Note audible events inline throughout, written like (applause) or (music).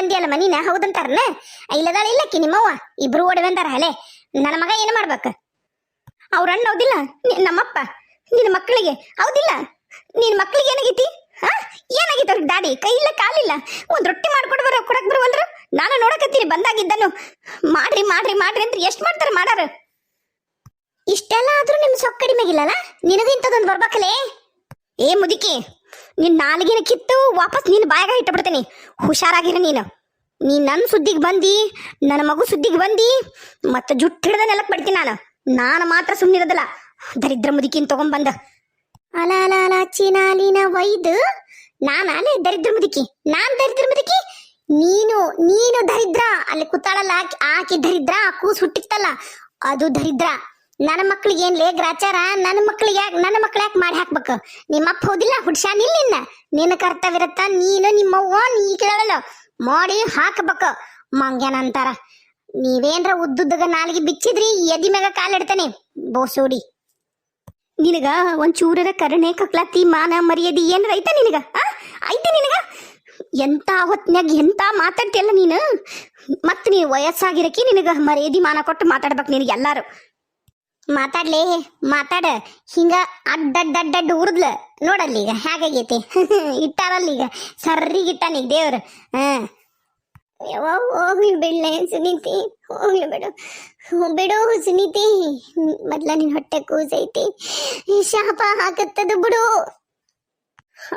ಬಂದಿಯಲ್ಲ ಮನಿನ? ಹೌದಂತಾರನ? ಇಲ್ಲದಾಳ ಇಲ್ಲಕ್ಕಿ ನಿಮ್ಮವ್ವ? ಇಬ್ರು ಓಡಿ ಬಂದಾರ ಹಲೆ. ನನ್ನ ಮಗ ಏನು ಮಾಡ್ಬೇಕು? ಅವ್ರ ಅಣ್ಣ ಹೌದಿಲ್ಲ? ನಮ್ಮಪ್ಪ? ನಿನ್ನ ಮಕ್ಕಳಿಗೆ ಹೌದಿಲ್ಲ? ನಿನ್ನ ಮಕ್ಕಳಿಗೆ ಏನಾಗೈತಿ? ಹಾ? ಏನಾಗೈತಿ ಅವ್ರಿಗೆ ದಾಡಿ? ಕೈ ಇಲ್ಲ ಕಾಲಿಲ್ಲ ಒಂದು ರೊಟ್ಟಿ ಮಾಡ್ಕೊಡ್ ಬರೋ ಕೊಡಕ್ ಬರವಲ್ರು ನಾನು ನೋಡಕತ್ತೀನಿ ಬಂದಾಗಿದ್ದನು ಮಾಡ್ರಿ ಮಾಡ್ರಿ ಮಾಡ್ರಿ ಅಂತ ಎಷ್ಟು ಮಾಡ್ತಾರೆ ಮಾಡಾರ ಇಷ್ಟೆಲ್ಲ ಆದ್ರೂ ನಿಮ್ ಸೊಕ್ಕ ಕಡಿಮೆಗಿಲ್ಲಲ್ಲ? ನಿನಗೂ ಇಂಥದೊಂದು ಬರ್ಬೇಕಲೇ? ಏ ಮುದುಕಿ ನಿನ್ ನಾಲ್ಗಿನ ಕಿತ್ತು ವಾಪಸ್ ನಿನ್ನ ಬಾಯಾಗ ಇಟ್ಟಬಿಡ್ತೀನಿ. ಹುಷಾರಾಗಿರ ನೀನು. ನೀ ನನ್ನ ಸುದ್ದಿಗೆ ಬಂದಿ, ನನ್ನ ಮಗು ಸುದ್ದಿಗೆ ಬಂದಿ, ಮತ್ತೆ ಜುಟ್ಟು ಹಿಡ್ದ ನೆಲಕ್ ಬಿಡ್ತೀನಿ ನಾನು. ನಾನು ಮಾತ್ರ ಸುಮ್ಮನಿರೋದಿಲ್ಲ ದರಿದ್ರ ಮುದುಕಿನ ತಗೊಂಬಂದ. ಅಲ ಅಲ ಅಲ ಚಿನಾಲಿನ ನಾನೇ ದರಿದ್ರ ಮುದುಕಿ, ನಾನ್ ದರಿದ್ರ ಮುದುಕಿ. ನೀನು ನೀನು ದರಿದ್ರ. ಅಲ್ಲಿ ಕುತ್ತಾಳಲ್ಲ ಆಕಿ ಆಕಿ ದರಿದ್ರ, ಆ ಕೂಸ್ ಹುಟ್ಟಿತ್ತಲ್ಲ, ಅದು ದರಿದ್ರ. ನನ್ನ ಮಕ್ಳಿಗೆ ಏನ್ ಲೇ ಗ್ರಾಚಾರ, ನನ್ನ ಮಕ್ಳಿಗೆ ಯಾಕೆ ನನ್ನ ಮಕ್ಳು ಯಾಕೆ ಮಾಡಿ ಹಾಕ್ಬೇಕು? ನಿಮ್ಮಪ್ಪ ಹೋದಿಲ್ಲ ಹುಡ್ಸಾನ್ ನಿನ್ನ. ನಿನ್ನ ಕರ್ತವ್ಯ ಇರತ್ತ ನೀನು ನಿಮ್ಮವ್ವ ನೀ ಕೇಳಲ್ಲ. ಮಾಡಿ ಹಾಕಬೇಕು. ಮಂಗ್ಯಾನ ಅಂತಾರ ನೀವೇನ್ರ ಉದ್ದುದ್ದಗ ನಾಲಿಗೆ ಬಿಚ್ಚಿದ್ರಿ ಎದಿ ಮ್ಯಾಗ ಕಾಲಿಡ್ತಾನೆ ಬೋಸೋಡಿ ನಿನಗ ಒಂದ್ ಚೂರರ ಕರುಣೆ ಕಕ್ಲಾತಿ ಮಾನ, ಮರ್ಯಾದಿ ಏನ್ರ ಐತ ನಿನಗ? ಐತ ನಿನಗ? ಎಂತ ಹೊತ್ನ್ಯಾಗ ಎಂತ ಮಾತಾಡ್ತಿಯಲ್ಲ ನೀನು? ಮತ್ ನೀ ವಯಸ್ಸಾಗಿರಕಿ ನಿನಗ ಮರ್ಯಾದಿ, ಮಾನ ಕೊಟ್ಟು ಮಾತಾಡ್ಬೇಕು ನಿನಗೆ ಎಲ್ಲಾರು. ಮಾತಾಡ್ಲೇ, ಮಾತಾಡ. ಹಿಂಗ ಅಡ್ಡಡ್ಡಡ್ಡಡ್ಡ ಉರ್ದ್ಲ. ನೋಡಲ್ಲ ಈಗ ಹೇಗಾಗೈತಿ (laughs) ಇಟ್ಟಾರಲ್ಲ ಈಗ. ಸರ್ರಿಗೆ ಇಟ್ಟಾನೀಗ ದೇವ್ರ. ಹಾ. ಹೋಗ್ಲಿ ಬಿಡ್ಲ, ಸುನೀತಿ. ಹೋಗ್ಲಿ ಬಿಡು. ಬಿಡು, ಸುನೀತಿ. ಮೊದ್ಲ ನಿನ್ ಹೊಟ್ಟೆ ಕೂಸೈತಿ. ಶಾಪ ಹಾಕತ್ತದ ಬಿಡು.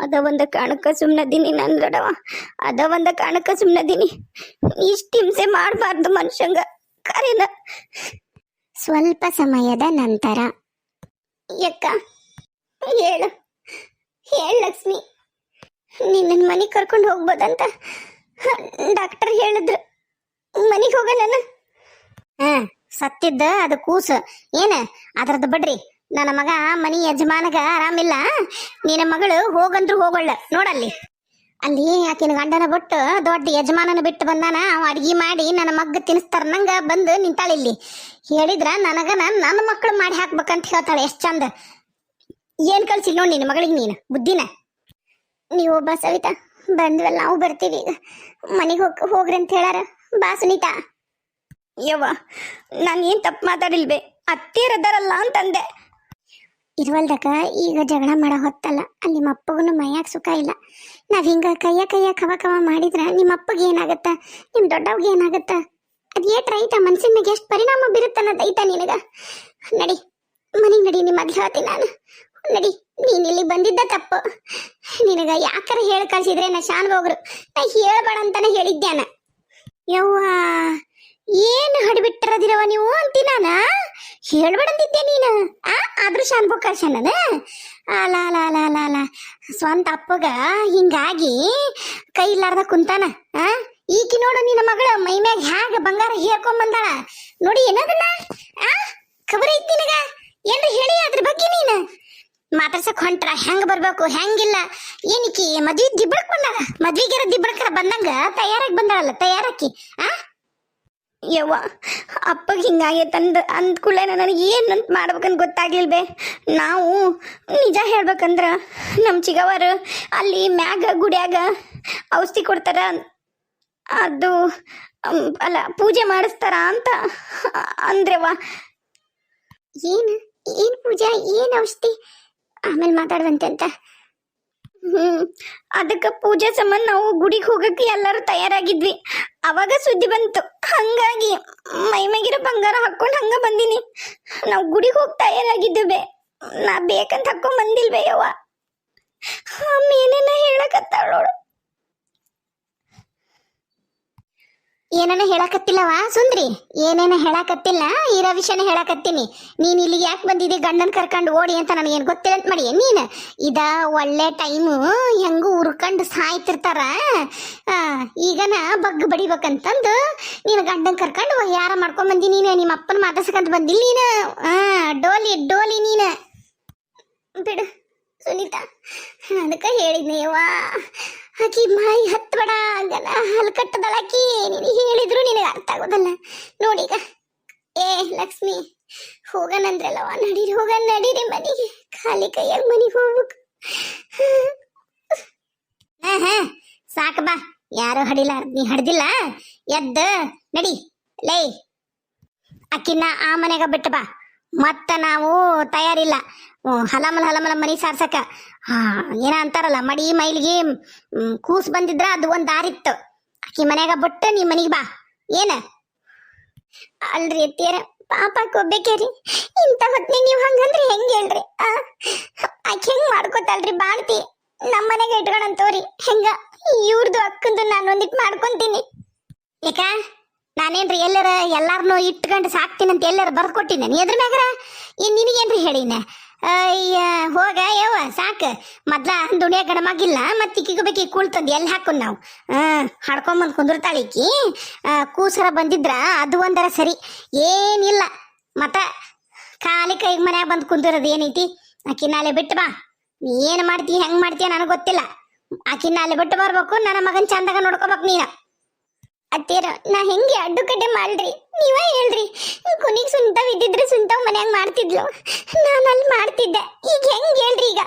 ಅದ ಒಂದ ಕಾರಣಕ್ಕ ಸುಮ್ಮನದೀನಿ ನನ್ ದೊಡವ ಅದ ಒಂದ ಕಾರಣಕ್ಕ ಸುಮ್ನದೀನಿ. ಇಷ್ಟ ಹಿಂಸೆ ಮಾಡಬಾರ್ದು ಮನುಷ್ಯಂಗ. ಕರೆನ. ಸ್ವಲ್ಪ ಸಮಯದ ನಂತರ. ಯಕ್ಕ ಹೇಳು. ಹೇಳು ಲಕ್ಷ್ಮಿ. ನಿನ್ನ ಮನೆಗೆ ಕರ್ಕೊಂಡು ಹೋಗ್ಬೋದಂತ ಡಾಕ್ಟರ್ ಹೇಳಿದ್ರು. ಮನೆಗೆ ಹೋಗಲ್ಲ ಹಾ ಸತ್ತಿದ್ದ ಅದು ಕೂಸು. ಏನ ಅದ್ರದ್ದು ಬಡ್ರಿ. ನನ್ನ ಮಗ ಮನಿ ಯಜಮಾನಗ ಆರಾಮಿಲ್ಲ. ನಿನ್ನ ಮಗಳು ಹೋಗಂದ್ರು ಹೋಗೊಳ್ಳ. ನೋಡಲ್ಲಿ. ಅಲ್ಲಿ ಆಕಿನ ಗಂಡನ ಬಿಟ್ಟು ದೊಡ್ಡ ಯಜಮಾನನ ಬಿಟ್ಟು ಬಂದಾನ. ಅವ ಅಡ್ಗಿ ಮಾಡಿ ನನ್ನ ಮಗ್ಗ ತಿನ್ಸ್ತಾರ, ನಂಗ ಬಂದು ನಿಂತಾಳಿಲ್ಲಿ ಹೇಳಿದ್ರ ನನಗನ ನನ್ನ ಮಕ್ಕಳು ಮಾಡಿ ಹಾಕ್ಬೇಕಂತ ಹೇಳ್ತಾಳೆ, ಎಷ್ಟ್ ಚಂದ. ಏನ್ ಕಳ್ಸಿಲ್ಲ ನೋಡಿ ನಿನ್ನ ಮಗಳಿಗೆ ನೀನು, ಬುದ್ಧಿನ? ನೀವು ಒಬ್ಬ ಸವಿತಾ, ಬಂದ್ವಲ್ಲ, ನಾವು ಬರ್ತೀವಿ. ಈಗ ಮನೆಗೆ ಹೋಗ್, ಹೋಗ್ರಿ ಅಂತ ಹೇಳಾರ. ಬಾ ಸುನೀತಾ. ಯವ್ವ, ನಾನು ಏನ್ ತಪ್ಪು ಮಾತಾಡಿಲ್ವೇ? ಅತ್ತಿಯರದಾರಲ್ಲ ಅಂತಂದೆ. ಇರುವಲ್ದಾಗ ಈಗ ಜಗಳ ಮಾಡೋ ಹೊತ್ತಲ್ಲ ನಿಮ್ಮ ಅಪ್ಪಗೂ ಮೈಯಾಗ ಸುಖ ಇಲ್ಲ. ನಾವು ಹಿಂಗೆ ಕೈಯ ಕೈಯ ಕವ ಕವ ಮಾಡಿದ್ರೆ ನಿಮ್ಮ ಅಪ್ಪಗೆ ಏನಾಗತ್ತ, ನಿಮ್ ದೊಡ್ಡವ್ಗೆ ಏನಾಗತ್ತ? ಅದು ಏಟ್ ರೈತ ಮನ್ಸಿನ ಎಷ್ಟು ಪರಿಣಾಮ ಬೀರುತ್ತ ರೈತ ನಿನಗ? ನಡಿ, ಮನೆಗೆ ನಡಿ ನಿಮ್ಮ ಮೊದ್ಲು ಹೇಳ್ತೀನಿ ನಾನು. ನಡಿ, ನೀನು ಇಲ್ಲಿ ಬಂದಿದ್ದ ತಪ್ಪು. ನಿನಗ ಯಾಕರ ಹೇಳಿ ಕಳ್ಸಿದ್ರೆ ನಾ ಶಾನ್ ಹೋಗ್ರು ನಾ ಹೇಳ್ಬೇಡ ಅಂತಾನೆ ಹೇಳಿದ್ಯಾನ ಯವ್ವ, ಏನು ಹಡಿಬಿಟ್ಟಿರೋದಿರವ ನೀವು ಅಂತಿ ನಾನ ಹೇಳ್ಬೇಡ ನೀನು. ಆ, ಆದ್ರೂ ಶಾನ್ ಹೋಗ್ ಆ ಅಲ ಅಲ ಅಲ ಅಲ ಅಲ ಸ್ವಂತ ಅಪ್ಪಗ ಹಿಂಗಾಗಿ ಕೈ ಇಲ್ಲಾರ್ದ ಕುಂತಾನ, ಆ? ಈಕಿ ನೋಡು ನಿನ್ನ ಮಗಳ, ಮೈ ಮ್ಯಾಗ ಹ್ಯಾಗ ಬಂಗಾರ ಹೇರ್ಕೊಂಡ್ ಬಂದಾಳ. ನೋಡಿ ಏನದನ್ನ? ಆ, ಖಬರ್ ಐತಿ ನಿನಗ? ಏನ್ರ ಹೇಳಿ ಅದ್ರ ಬಗ್ಗೆ ನೀನು. ಮಾತಾಡ್ಸಕ್ ಹೊಂಟ್ರ, ಹೆಂಗ್ ಬರ್ಬೇಕು, ಹೆಂಗಿಲ್ಲ. ಏನಕ್ಕಿ ಮದ್ವಿ ದಿಬ್ಬಳಕ್ ಬಂದಾಳ? ಮದ್ವಿಗೆರ ದಿಬ್ಬಳಕರ ಬಂದಂಗ ತಯಾರಾಗಿ ಬಂದಾಳಲ್ಲ, ತಯಾರಾಕಿ, ಆ? ಯವ್ವ, ಅಪ್ಪಗೆ ಅಂದ ಅಂದ್ಕೂಡ್ಲೆ ನನಗೆ ಏನಂತ ಮಾಡ್ಬೇಕಂತ ಗೊತ್ತಾಗ್ಲಿಲ್ವೆ? ನಾವು ನಿಜ ಹೇಳ್ಬೇಕಂದ್ರೆ ನಮ್ಮ ಚಿಗವರು ಅಲ್ಲಿ ಮ್ಯಾಗ ಗುಡಿಯಾಗ ಔಷಧಿ ಕೊಡ್ತಾರ. ಅದು ಅಲ್ಲ, ಪೂಜೆ ಮಾಡಿಸ್ತಾರ ಅಂತ ಅಂದ್ರವ್ವ. ಏನು ಏನು ಪೂಜೆ, ಏನು ಔಷಧಿ? ಆಮೇಲೆ ಮಾತಾಡುವಂತೆ ಅಂತ. ಹ್ಮ್, ಅದಕ್ಕೆ ಪೂಜೆ ಸಂಬಂಧ ನಾವು ಗುಡಿಗೆ ಹೋಗಕ್ಕೆ ಎಲ್ಲರೂ ತಯಾರಾಗಿದ್ವಿ. ಅವಾಗ ಸುದ್ದಿ ಬಂತು. ಹಂಗಾಗಿ ಮೈ ಮ್ಯಾಗಿರೋ ಬಂಗಾರ ಹಾಕೊಂಡು ಹಂಗ ಬಂದಿನಿ. ನಾವು ಗುಡಿಗೆ ಹೋಗಿ ತಯಾರಾಗಿದ್ದೇವೆ. ನಾ ಬೇಕಂತ ಹಾಕೊಂಡ್ ಬಂದಿಲ್ವೇ ಯವ್ವ ಏನೇನ ಹೇಳಕತ್ತಾಳ ಏನನ ಹೇಳಕತ್ತಿಲ್ಲವ? ಸುಂದ್ರಿ. ಏನೇನ ಹೇಳಕತ್ತಿಲ್ಲ? ಇರೋ ವಿಷಯನ ಹೇಳಕತ್ತೀನಿ. ನೀನು ಇಲ್ಲಿಗೆ ಯಾಕೆ ಬಂದಿದ್ದೆ ಗಂಡನ ಕರ್ಕೊಂಡು ಓಡಿ ಅಂತ ನನಗೇನು ಗೊತ್ತಿಲ್ಲ ಅಂತ ಮಾಡಿ ನೀನು ಇದ ಒಳ್ಳೆ ಟೈಮು, ಹೆಂಗೂ ಉರ್ಕೊಂಡು ಸಾಯ್ತಿರ್ತಾರ. ಈಗನ ಬಗ್ ಬಡಿಬೇಕಂತಂದು ನೀನು ಗಂಡನ ಕರ್ಕೊಂಡು ಯಾರ ಮಾಡ್ಕೊಂಡು ಬಂದಿ ನೀನು? ನಿಮ್ಮ ಅಪ್ಪನ ಮಾತಾಡ್ಸಕಂತ ಬಂದಿಲ್ಲ ನೀನು? ಡೋಲಿ ಡೋಲಿ ನೀನು. ಬಿಡು, ಸುನೀತಾ. ಅದಕ್ಕೆ ಹೇಳಿದ್ನಿ ಯವ್ವ ಆಕಿ ಮಾಯಿ ಹತ್ಬೇಡ ಹಂಗಲ್ಲ ಹಲ್ಕಟ್ಟದಳ ಆಕಿ ನೀನು ಹೇಳಿದ್ರು ನಿನಗೆ ಅರ್ಥ ಆಗೋದಲ್ಲ. ನೋಡೀಗ ಏ, ಲಕ್ಷ್ಮಿ ಹೋಗನಂದ್ರಲ್ಲವ ನಡೀರಿ, ಹೋಗ, ನಡೀರಿ ಮನೆಗೆ. ಖಾಲಿ ಕೈಯಾಗ ಮನೆಗೆ ಹೋಗ್ಬೇಕು. ಹಾ ಹಾ, ಸಾಕು ಬಾ. ಯಾರು ಹಡಿಲ್ಲ ನೀ ಹಡ್ದಿಲ್ಲ? ಎದ್ದ, ನಡಿ, ಲೇ. ಅಕ್ಕಿನ ಆ ಮನೆಗ ಬಿಟ್ಟು ಬಾ. ಮತ್ತ ನಾವು ತಯಾರಿಲ್ಲ. ಹಲಮಲ ಹಲಮಲ ಮನಿ ಸಾರ್ಸಕ. ಏನ ಅಂತಾರಲ್ಲ, ಮಡಿ, ಮೈಲಿಗೆ ಕೂಸ್ ಬಂದಿದ್ರ ಅದು ಒಂದ್ ದಾರಿತ್ತು. ಆಕಿ ಮನ್ಯಾಗ ಬಿಟ್ಟು, ನೀ ಮನಿಗೆ ಬಾ. ಏನ? ಅಲ್ರಿ ಎತ್ತಿಯರ ಪಾಪ ಕೊಬ್ಬೇಕೇರಿ ಇಂಥ ಹೊತ್ನಿ ನೀವು ಹಂಗಂದ್ರೆ ಹೆಂಗ್ ಹೇಳ್ರಿ? ಆಕೆ ಹೆಂಗ್ ಮಾಡ್ಕೋತಾಳ್ರಿ ಬಾಳ್ತಿ ನಮ್ಮ ಮನೆಗೆ ಇಟ್ಕೊಂಡಂತವ್ರಿ ಹೆಂಗ? ಇವ್ರದ್ದು ಅಕ್ಕಂದು ನಾನು ಒಂದಿಟ್ ಮಾಡ್ಕೊಂತೀನಿ. ಏಕಾ, ನಾನೇನ್ರಿ ಎಲ್ಲರ ಎಲ್ಲಾರನು ಇಟ್ಕೊಂಡು ಸಾಕ್ತೀನಂತ ಎಲ್ಲರ ಬರ್ದ್ ಎದ್ರ ಮ್ಯಾಗರ? ಏನ್ ನಿನಗೇನ್ರಿ ಹೇಳಿನ ಅಯ್ಯ, ಹೋಗ ಯವ್ವ, ಸಾಕ. ಮೊದ್ಲ ದುಡಿಯ ಗಡಮಾಗಿಲ್ಲ, ಮತ್ತೆ ಇಕ್ಕಿಗೆ ಬೇಕಿ ಕೂಳ್ತಂದು ಎಲ್ಲಿ ಹಾಕು ನಾವು? ಹ್ಮ್ ಹಾಡ್ಕೊಂಬಂದು ಕುಂದಿರ್ತಾಳಿಕ್ಕಿ ಕೂಸರ ಬಂದಿದ್ರ ಅದು ಒಂದರ ಸರಿ. ಏನಿಲ್ಲ. ಮತ್ತ ಖಾಲಿ ಕೈಗೆ ಮನ್ಯಾಗ ಬಂದು ಕುಂದಿರೋದು ಏನೈತಿ? ಆಕಿ ನಾಳೆ ಬಿಟ್ಟು ಬಾ. ನೀ ಏನು ಮಾಡ್ತೀಯ ಹೆಂಗೆ ಮಾಡ್ತೀಯ ನನಗೆ ಗೊತ್ತಿಲ್ಲ. ಆಕಿ ನಾಳೆ ಬಿಟ್ಟು ಬರ್ಬೇಕು, ನನ್ನ ಮಗನ ಚಂದಾಗ ನೋಡ್ಕೋಬೇಕು ನೀನು. ಅತ್ತೀರ ನಾ ಹೆಂಗೆ ಅಡ್ಡು ಕಡ್ಡೆ ಮಾಡ್ರಿ ನೀವ ಹೇಳ್ರಿ. ಕುನಿಗ್ ಸುಂತಾವ್ ಇದ್ದಿದ್ರೆ ಸುಂತಾವ್ ಮನ್ಯಾಗ ಮಾಡ್ತಿದ್ಲು. ನಾನು ಅಲ್ಲಿ ಮಾಡ್ತಿದ್ದೆ. ಈಗ ಹೆಂಗೆ ಹೇಳ್ರಿ ಈಗ?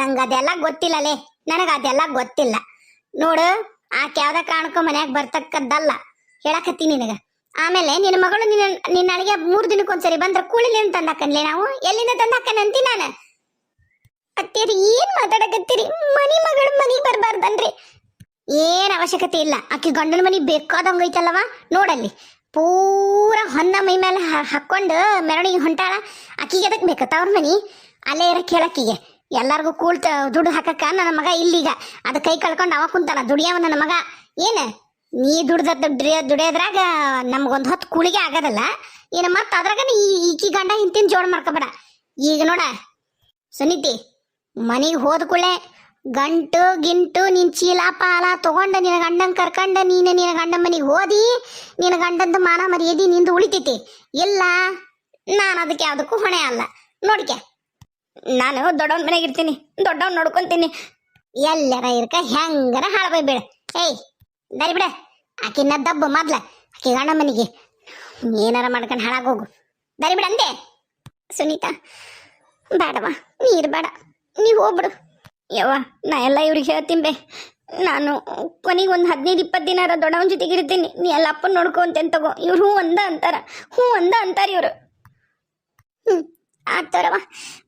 ನಂಗ ಅದೆಲ್ಲ ಗೊತ್ತಿಲ್ಲಲೇ ನನಗೆ ಅದೆಲ್ಲ ಗೊತ್ತಿಲ್ಲ. ನೋಡು, ಆಕೆ ಯಾವ್ದ ಕಾರಣಕ್ಕೂ ಮನ್ಯಾಗ ಬರ್ತಕ್ಕದ್ದಲ್ಲ. ಹೇಳಕತ್ತೀನಿ ನಿನಗ. ಆಮೇಲೆ ನಿನ್ನ ಮಗಳು ನಿನ್ನ ನಿನ್ನ ಅಳಿಗೆ ಮೂರ್ ದಿನಕ್ಕೊಂದ್ಸರಿ ಬಂದ್ರೆ ಕೂಳಿಲಿಂದ ತಂದಾಕನ್ಲೆ ನಾವು? ಎಲ್ಲಿಂದ ತಂದಾಕನಂತಿ ನಾನು? ಅತ್ತೇರಿ ಏನ್ ಮಾತಾಡಕತ್ತೀರಿ? ಮನಿ ಮಗಳು ಮನಿಗ್ ಬರ್ಬಾರ್ದನ್ರಿ ಏನ್ ಅವಶ್ಯಕತೆ ಇಲ್ಲ. ಆಕಿ ಗಂಡನ ಮನಿ ಬೇಕಾದಂಗ ಐತಲ್ಲವ? ನೋಡಲ್ಲಿ. ಪೂರ ಹೊನ್ನ ಮೈ ಮೇಲೆ ಹ- ಹಾಕೊಂಡು ಮೆರವಣಿಗೆ ಹೊಂಟಾಳ. ಆಕಿಗೆ ಅದಕ್ಕೆ ಬೇಕ ತವ್ರ ಮನಿ? ಅಲ್ಲೇ ಇರಕ್ ಹೇಳಕ್ಕಿಗೆ ಎಲ್ಲಾರ್ಗೂ ಕೂಳ್ತ ದುಡ್ಡು ಹಾಕಕ್ಕ ನನ್ನ ಮಗ ಇಲ್ಲೀಗ. ಅದ ಕೈ ಕಳ್ಕೊಂಡು ಅವ ಕುಂತಾನ, ದುಡಿಯವ ನನ್ನ ಮಗ. ಏನು? ನೀ ದುಡ್ದ ದುಡಿಯ ದುಡಿಯೋದ್ರಾಗ ನಮ್ಗೊಂದು ಹೊತ್ತು ಕೂಳಿಗೆ ಆಗೋದಲ್ಲ? ಏನ ಮತ್ತೆ ಅದ್ರಾಗ ನೀ ಈಕಿ ಗಂಡ ಹಿಂತಿನ ಜೋಡ್ ಮಾಡ್ಕೊಬೇಡ. ಈಗ ನೋಡ, ಸುನೀತಿ, ಮನೆಗೆ ಹೋದ ಕೂಳೆ ಗಂಟು ಗಿಂಟು ನಿನ್ ಚೀಲ ಪಾಲ ತಗೊಂಡ ನಿನ್ನ ಗಂಡನ್ ಕರ್ಕಂಡ ನೀನು ನಿನ್ನ ಗಂಡನ ಮನಿಗೆ ಹೋದಿ, ನಿನ್ನ ಗಂಡಂದು ಮಾನ ಮರ್ಯಾದಿ ನಿಂದು ಉಳಿತೈತಿ. ಇಲ್ಲ, ನಾನು ಅದಕ್ಕೆ ಯಾವುದಕ್ಕೂ ಹೊಣೆ ಅಲ್ಲ. ನೋಡ್ಕೆ. ನಾನು ದೊಡ್ಡವನ್ ಮನೆಗೆ ಇರ್ತೀನಿ, ದೊಡ್ಡವನ್ ನೋಡ್ಕೊಂತೀನಿ. ಎಲ್ಲರ ಇರ್ಕ ಹೆಂಗರ ಹಾಳ್ಬೈ ಬಿಡ ಏಯ್, ದರಿ ಬಿಡ. ಆಕಿನ ದಬ್ಬು ಮೊದ್ಲ. ಆಕೆ ಗಂಡ ಮನೆಗೆ. ಏನಾರ ಮಾಡ್ಕೊಂಡು ಹಾಳಾಗೋಗು ದರಿ ಬಿಡ ಅಂದೆ. ಸುನೀತಾ, ಬೇಡವಾ, ನೀರು ಬೇಡ. ನೀವು ಹೋಗ್ಬಿಡು. ಯವ್ವ, ನಾ ಎಲ್ಲ ಇವ್ರಿಗೆ ಹೇಳ್ತೀನಿ ಬೇ. ನಾನು ಕೊನೆಗೆ ಒಂದು ಹದಿನೈದು ಇಪ್ಪತ್ತು ದಿನಾರ ದೊಡ್ಡವನ ಜೊತೆಗೆ ಇರ್ತೀನಿ. ನೀ ಎಲ್ಲ ಅಪ್ಪನ ಅಂತ ತಗೋ. ಇವ್ರು ಹ್ಞೂ ಅಂದ ಅಂತಾರ. ಹ್ಞೂ ಅಂದ ಅಂತಾರ ಇವರು. ಹ್ಞೂ ಆಗ್ತಾರವ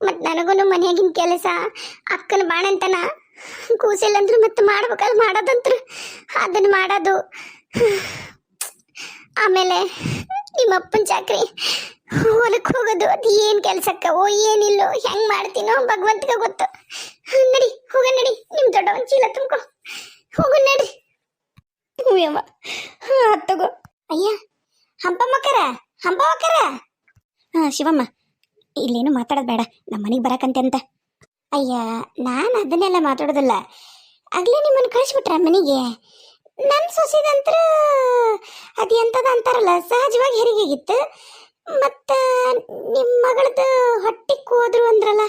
ಮತ್ತು ನನಗೂ ಮನೆಯಾಗಿನ ಕೆಲಸ, ಅಕ್ಕನ ಬಾಣಂತನ ಕೂಸಿಲ್ಲಂದ್ರು ಮತ್ತೆ ಮಾಡ್ಬೇಕಲ್ಲ ಮಾಡೋದಂತ್ರ. ಅದನ್ನ ಮಾಡೋದು. ಆಮೇಲೆ ನಿಮ್ಮ ಅಪ್ಪನ ಚಾಕ್ರಿ ಹೊಲಕ್ಕೆ ಹೋಗೋದು. ಅದು ಏನು ಓ, ಏನಿಲ್ಲೋ. ಹೆಂಗ್ ಮಾಡ್ತೀನೋ ಭಗವಂತಗ ಗೊತ್ತು. ನಡಿ, ಹೋಗ, ನಡಿ. ನಿಮ್ ದೊಡ್ಡವನ್ ಚೀಲ ತುಂಬ್ಕೊ. ಹೋಗು, ನಡಿ. ಹ್ಞೂ ಹತ್ತಗೋ ಹಾಂ, ತಗೋ. ಅಯ್ಯ, ಹಂಪ ಮಕ್ಕರ ಹಾಂ, ಶಿವಮ್ಮ. ಇಲ್ಲೇನು ಮಾತಾಡೋದು ಬೇಡ. ನಮ್ಮ ಬರಕಂತೆ ಅಂತ. ಅಯ್ಯ, ನಾನು ಅದನ್ನೆಲ್ಲ ಮಾತಾಡೋದಿಲ್ಲ. ಆಗ್ಲೇ ನಿಮ್ಮನ್ನು ಕಳಿಸ್ಬಿಟ್ರ ಮನೆಗೆ? ನನ್ನ ಸೊಸೆದಂತ್ರ ಅದು ಎಂಥದ ಅಂತಾರಲ್ಲ, ಸಹಜವಾಗಿ ಹೆರಿಗೆಗಿತ್ತು. ಮತ್ತು ನಿಮ್ಮ ಮಗಳದ್ದು ಹೊಟ್ಟೆ ಹೋದ್ರು ಅಂದ್ರಲ್ಲ.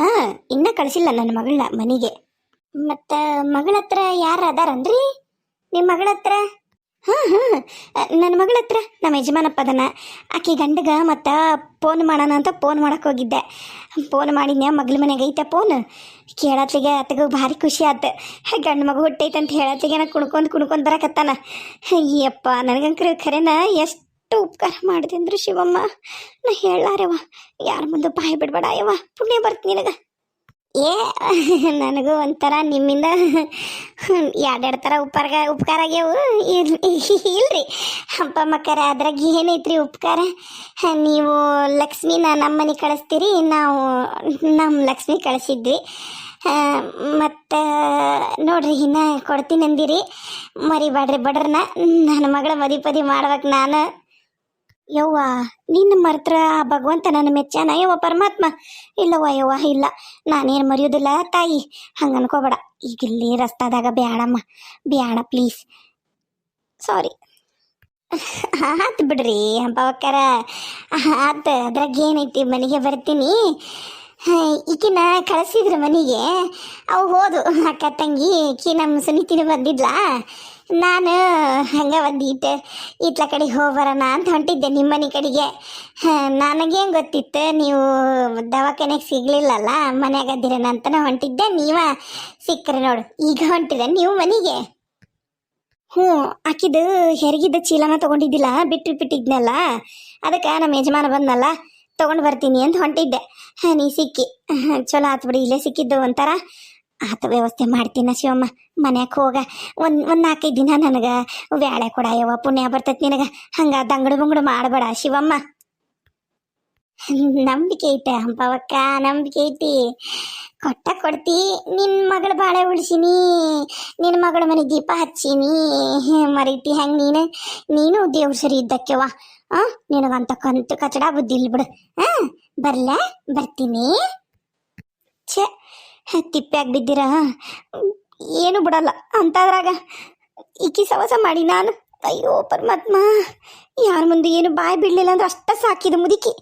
ಹಾ, ಇನ್ನ ಕಳಿಸಿಲ್ಲ ನನ್ನ ಮಗಳನ್ನ ಮನೆಗೆ. ಮತ್ತ ಮಗಳ ಹತ್ರ ಯಾರು ಅದಾರನ್ರಿ? ನಿಮ್ಮ ಮಗಳ ಹತ್ರ? ಹಾಂ, ಹಾ ನನ್ನ ಮಗಳ ಹತ್ರ. ನಮ್ಮ ಯಜಮಾನಪ್ಪ ಅದನ್ನ ಆಕೆ ಗಂಡಗ ಮತ್ತ ಫೋನ್ ಮಾಡೋಣ ಅಂತ ಫೋನ್ ಮಾಡಕ್ ಹೋಗಿದ್ದೆ. ಫೋನ್ ಮಾಡಿನ ಮಗಳ ಮನೆಗೆ ಐತೆ ಫೋನ್ ಕೇಳತ್ಲಿಗೆ ಅತ್ತಗ ಭಾರಿ ಖುಷಿ ಆತ. ಗಂಡು ಮಗು ಹುಟ್ಟೈತೆ ಅಂತ ಹೇಳತ್ಲಿಗೆ ನಾ ಕುಣ್ಕೊಂಡ್ ಕುಣ್ಕೊಂಡ್ ಬರಕತ್ತಾನ. ಅಯ್ಯಪ್ಪ, ನನಗಂಕ್ರ ಖರೇನ ಎಷ್ಟು ಉಪಕಾರ ಮಾಡಿದೆ ಶಿವಮ್ಮ. ನಾ ಹೇಳಾರವ ಯಾರ ಮುಂದೆ ಬಾಯಿ ಬಿಡ್ಬೇಡ ಯವ್ವ ಪುಣ್ಯ ಬರ್ತ ನಿನಗ. ಏ, ನನಗೂ ಒಂಥರ ನಿಮ್ಮಿಂದ ಎರಡೆರಡು ಥರ ಉಪಕಾರ ಉಪಕಾರ ಆಗ್ಯಾವು. ಇಲ್- ಇಲ್ರಿ, ಹಬ್ಬ ಮಕ್ಕರ ಅದ್ರಾಗ ಏನೈತ್ರಿ ಉಪಕಾರ? ನೀವು ಲಕ್ಷ್ಮಿನ ನಮ್ಮ ಮನೆಗೆ ಕಳಿಸ್ತೀರಿ, ನಾವು ನಮ್ಮ ಲಕ್ಷ್ಮಿ ಕಳಿಸಿದ್ವಿ. ಮತ್ತು ನೋಡ್ರಿ, ಇನ್ನ ಕೊಡ್ತೀನಿ ಅಂದಿರಿ. ಮರಿಬೇಡ್ರಿ ಬಡ್ರನ್ನ ನನ್ನ ಮಗಳ ಮದಿ ಪದಿ ಮಾಡ್ಬೇಕು ನಾನು. ಯವ್ವ, ನಿನ್ನ ಮರ್ತ್ರ ಭಗವಂತ ನನ್ನ ಮೆಚ್ಚಾನ? ಯವ್ವ, ಪರಮಾತ್ಮ. ಇಲ್ಲವ್ವ, ಯವ್ವ, ಇಲ್ಲ. ನಾನೇನು ಮರೆಯೋದಿಲ್ಲ, ತಾಯಿ. ಹಂಗೆ ಅನ್ಕೋಬೇಡ. ಈಗ ಇಲ್ಲಿ ರಸ್ತಾದಾಗ ಬ್ಯಾಡಮ್ಮ. ಬ್ಯಾಡ ಪ್ಲೀಸ್ ಸಾರಿ ಆತು ಬಿಡ್ರಿ ಹಬ್ಬಕ್ಕಾರ ಆತು, ಅದ್ರಾಗ ಏನೈತಿ, ಮನೆಗೆ ಬರ್ತೀನಿ. ಈಕಿನ ಕಳಿಸಿದ್ರು ಮನೆಗೆ. ಅವು ಹೋದು. ಅಕ್ಕ ತಂಗಿ, ಈಕಿ ನಮ್ಮ ಸುನೀತಿನ ಬಂದಿದ್ಲ? ನಾನು ಹಂಗೆ ಒಂದೀಟ್ ಈತ್ಲ ಕಡೆಗೆ ಹೋಗಿ ಬರೋಣ ಅಂತ ಹೊಂಟಿದ್ದೆ ನಿಮ್ಮ ಮನೆ ಕಡೆಗೆ ನನಗೇನು ಗೊತ್ತಿತ್ತು, ನೀವು ದವಾಖಾನೆಗೆ ಸಿಗಲಿಲ್ಲಲ್ಲ, ಮನೆಯಾಗ ಅದಿರೋಣ ಅಂತಲೇ ಹೊಂಟಿದ್ದೆ. ನೀವ ಸಿಕ್ಕರೆ ನೋಡು. ಈಗ ಹೊಂಟಿದೆ ನೀವು ಮನೆಗೆ? ಹ್ಞೂ, ಆಕಿದು ಹೆರಿಗಿದ್ದ ಚೀಲನ ತಗೊಂಡಿದ್ದಿಲ್ಲ ಬಿಟ್ಟು ಬಿಟ್ಟಿದ್ನಲ್ಲ ಅದಕ್ಕೆ ನಮ್ಮ ಯಜಮಾನ ಬಂದಲ್ಲ ತೊಗೊಂಡು ಬರ್ತೀನಿ ಅಂತ ಹೊಂಟಿದ್ದೆ. ಹಾಂ, ನೀ ಸಿಕ್ಕಿ. ಚಲೋ ಆತು ಬಿಡಿ, ಇಲ್ಲೇ ಸಿಕ್ಕಿದ್ದು ಒಂಥರ. ಆತ ವ್ಯವಸ್ಥೆ ಮಾಡ್ತೀನ ಶಿವಮ್ಮ. ಮನ್ಯಾಗ ಹೋಗ, ಒಂದು ಒಂದು ನಾಲ್ಕೈದು ದಿನ ನನಗೆ ವ್ಯಾಳೆ ಕೊಡ ಯವ್ವ ಪುಣ್ಯ ಬರ್ತೈತಿ ನಿನಗೆ. ಹಂಗ ದಂಗಡು ಬಂಗಡು ಮಾಡಬೇಡ ಶಿವಮ್ಮ. ನಂಬಿಕೆ ಐತೆ ಹಂಪವಕ್ಕ, ನಂಬಿಕೆ ಐತಿ. ಕೊಟ್ಟ ಕೊಡ್ತಿ ನಿನ್ನ ಮಗಳ ಬಾಳೆ ಉಳಿಸಿನಿ ನಿನ್ನ ಮಗಳ ಮನೆ ದೀಪ ಹಚ್ಚಿನಿ. ಮರೀತಿ ಹೆಂಗೆ ನೀನು? ನೀನು ದೇವ್ರ ಸರಿ ಇದ್ದಕ್ಕೆವ ಆ, ನಿನಗಂತ ಕಂತು ಕಚಡ ಬುದ್ಧಿಲ್ ಬಿಡು. ಆ, ಬರ್ಲ? ಬರ್ತೀನಿ. ಛೇ ತಿಪ್ಪ್ಯಾಗ ಬಿದ್ದಿರ? ಏನು ಬಿಡಲ್ಲ. ಅಂತದ್ರಾಗ ಈಕಿ ಸವಸ ಮಾಡಿ ನಾನು. ಅಯ್ಯೋ, ಪರಮಾತ್ಮ. ಯಾರ ಮುಂದೆ ಏನು ಬಾಯಿ ಬಿಡಲಿಲ್ಲ ಅಂದ್ರೆ ಅಷ್ಟ ಸಾಕಿದ ಮುದುಕಿ.